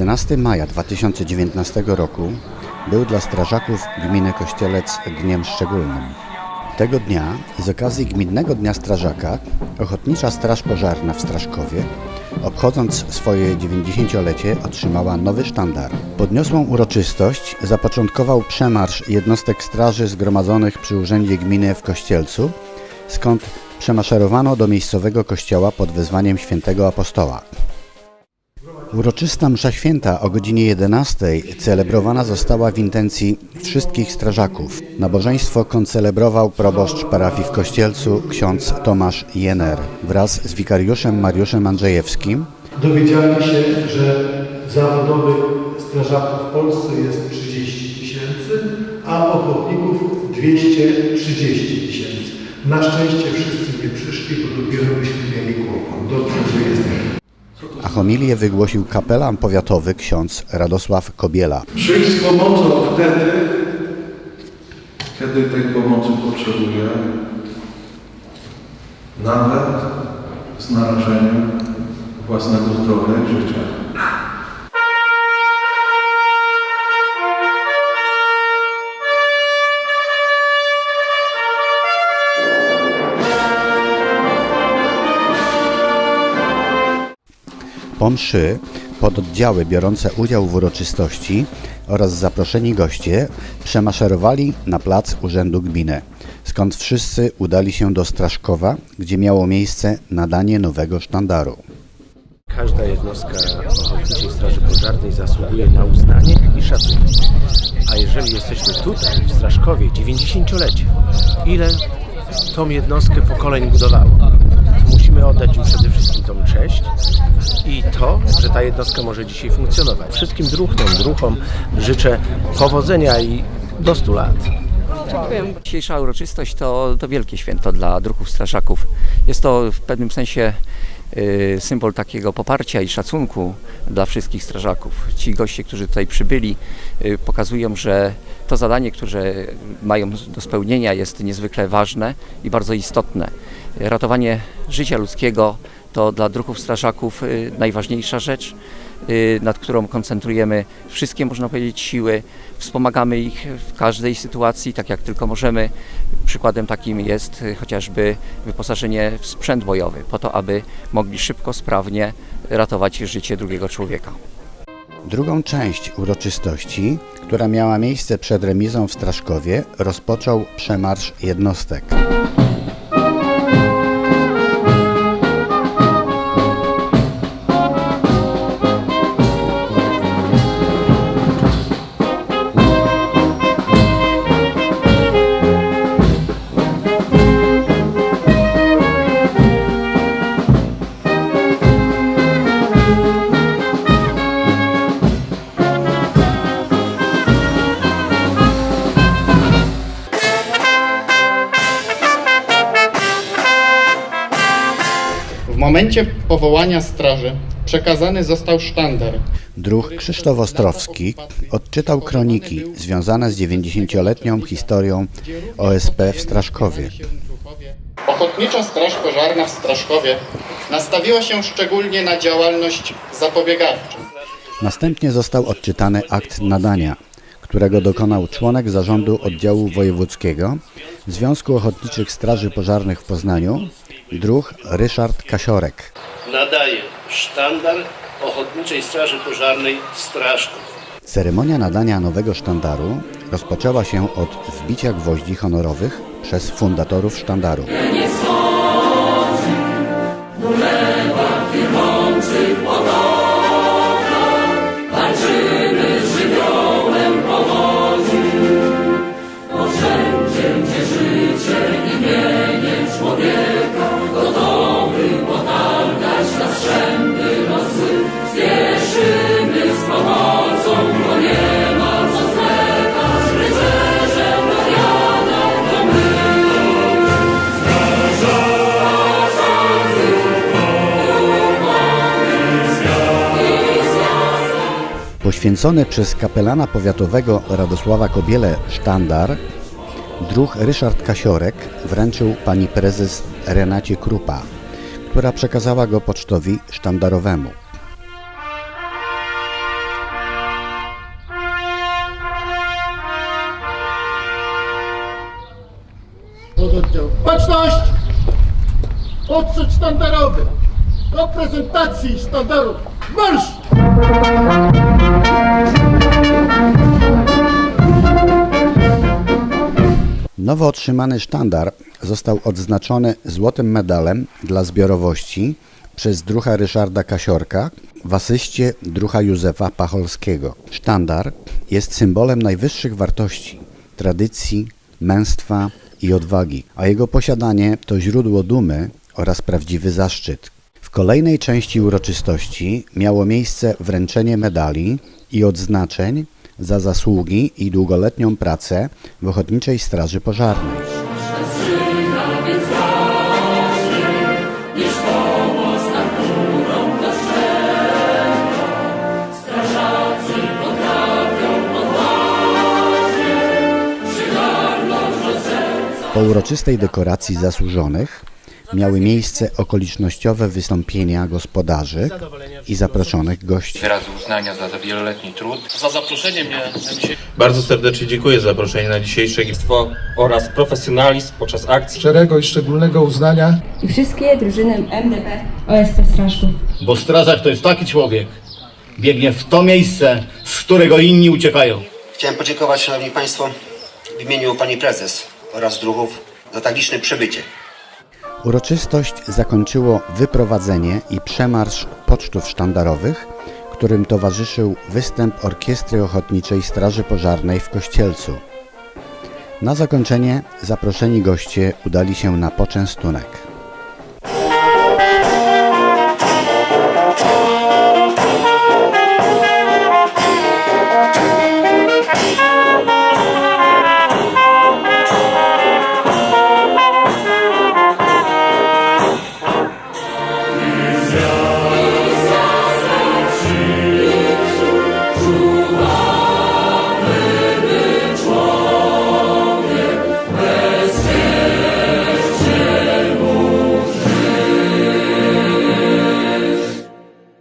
11 maja 2019 roku był dla strażaków gminy Kościelec dniem szczególnym. Tego dnia, z okazji Gminnego Dnia Strażaka, Ochotnicza Straż Pożarna w Straszkowie, obchodząc swoje 90-lecie, otrzymała nowy sztandar. Podniosłą uroczystość zapoczątkował przemarsz jednostek straży zgromadzonych przy Urzędzie Gminy w Kościelcu, skąd przemaszerowano do miejscowego kościoła pod wezwaniem świętego apostoła. Uroczysta msza święta o godzinie 11 celebrowana została w intencji wszystkich strażaków. Nabożeństwo koncelebrował proboszcz parafii w Kościelcu ksiądz Tomasz Jener wraz z wikariuszem Mariuszem Andrzejewskim, Dowiedziałem się, że zawodowych strażaków w Polsce jest 30 tysięcy, a ochotników 230 tysięcy. Na szczęście wszyscy nie przyszli, bo dopiero byśmy mieli kłopot. Dobrze, że a homilię wygłosił kapelan powiatowy ksiądz Radosław Kobiela. Przyjść z pomocą wtedy, kiedy tej pomocy potrzebuję, nawet z narażeniem własnego zdrowia i życia. Po mszy pododdziały biorące udział w uroczystości oraz zaproszeni goście przemaszerowali na plac Urzędu Gminy, skąd wszyscy udali się do Straszkowa, gdzie miało miejsce nadanie nowego sztandaru. Każda jednostka Ochotniczej Straży Pożarnej zasługuje na uznanie i szacunek. A jeżeli jesteśmy tutaj, w Straszkowie, 90-lecie, ile tą jednostkę pokoleń budowało, to musimy oddać im przede wszystkim tą cześć i to, że ta jednostka może dzisiaj funkcjonować. Wszystkim druhnom, druhom życzę powodzenia i do 100 lat. Dzisiejsza uroczystość to, to wielkie święto dla druhów strażaków. Jest to w pewnym sensie y, symbol takiego poparcia i szacunku dla wszystkich strażaków. Ci goście, którzy tutaj przybyli, y, pokazują, że to zadanie, które mają do spełnienia jest niezwykle ważne i bardzo istotne. Ratowanie życia ludzkiego to dla druhów strażaków y, najważniejsza rzecz y, nad którą koncentrujemy wszystkie, można powiedzieć, siły. Wspomagamy ich w każdej sytuacji, tak jak tylko możemy. Przykładem takim jest y, chociażby wyposażenie w sprzęt bojowy, po to, aby mogli szybko, sprawnie ratować życie drugiego człowieka. Drugą część uroczystości, która miała miejsce przed remizą w Straszkowie, rozpoczął przemarsz jednostek. Momencie powołania straży przekazany został sztandar. Druh Krzysztof Ostrowski odczytał kroniki związane z 90-letnią historią OSP w Straszkowie. Ochotnicza Straż Pożarna w Straszkowie nastawiła się szczególnie na działalność zapobiegawczą. Następnie został odczytany akt nadania, którego dokonał członek zarządu oddziału wojewódzkiego Związku Ochotniczych Straży Pożarnych w Poznaniu, druh Ryszard Kasiorek. nadaje sztandar Ochotniczej Straży Pożarnej Straszków. Ceremonia nadania nowego sztandaru rozpoczęła się od wbicia gwoździ honorowych przez fundatorów sztandaru. Święcony przez kapelana powiatowego Radosława Kobiele sztandar druh Ryszard Kasiorek wręczył pani prezes Renacie Krupa, która przekazała go pocztowi sztandarowemu. Baczność! Odszedł sztandarowy! Do prezentacji sztandarów! Marsz! Nowo otrzymany sztandar został odznaczony złotym medalem dla zbiorowości przez druha Ryszarda Kasiorka w asyście druha Józefa Pacholskiego. Sztandar jest symbolem najwyższych wartości, tradycji, męstwa i odwagi, a jego posiadanie to źródło dumy oraz prawdziwy zaszczyt. W kolejnej części uroczystości miało miejsce wręczenie medali i odznaczeń za zasługi i długoletnią pracę w Ochotniczej Straży Pożarnej. Po uroczystej dekoracji zasłużonych miały miejsce okolicznościowe wystąpienia gospodarzy i zaproszonych gości. wyrazu uznania za, wieloletni trud. Za zaproszenie mnie na dzisiaj. Bardzo serdecznie dziękuję za zaproszenie na dzisiejsze oraz profesjonalizm podczas akcji. Szczerego i szczególnego uznania i wszystkie drużyny MDP OSP Straszków. Bo strażak to jest taki człowiek. Biegnie w to miejsce, z którego inni uciekają. Chciałem podziękować, Szanowni Państwo, w imieniu Pani Prezes oraz druhów za tak liczne przybycie. Uroczystość zakończyło wyprowadzenie i przemarsz pocztów sztandarowych, którym towarzyszył występ Orkiestry Ochotniczej Straży Pożarnej w Kościelcu. Na zakończenie zaproszeni goście udali się na poczęstunek.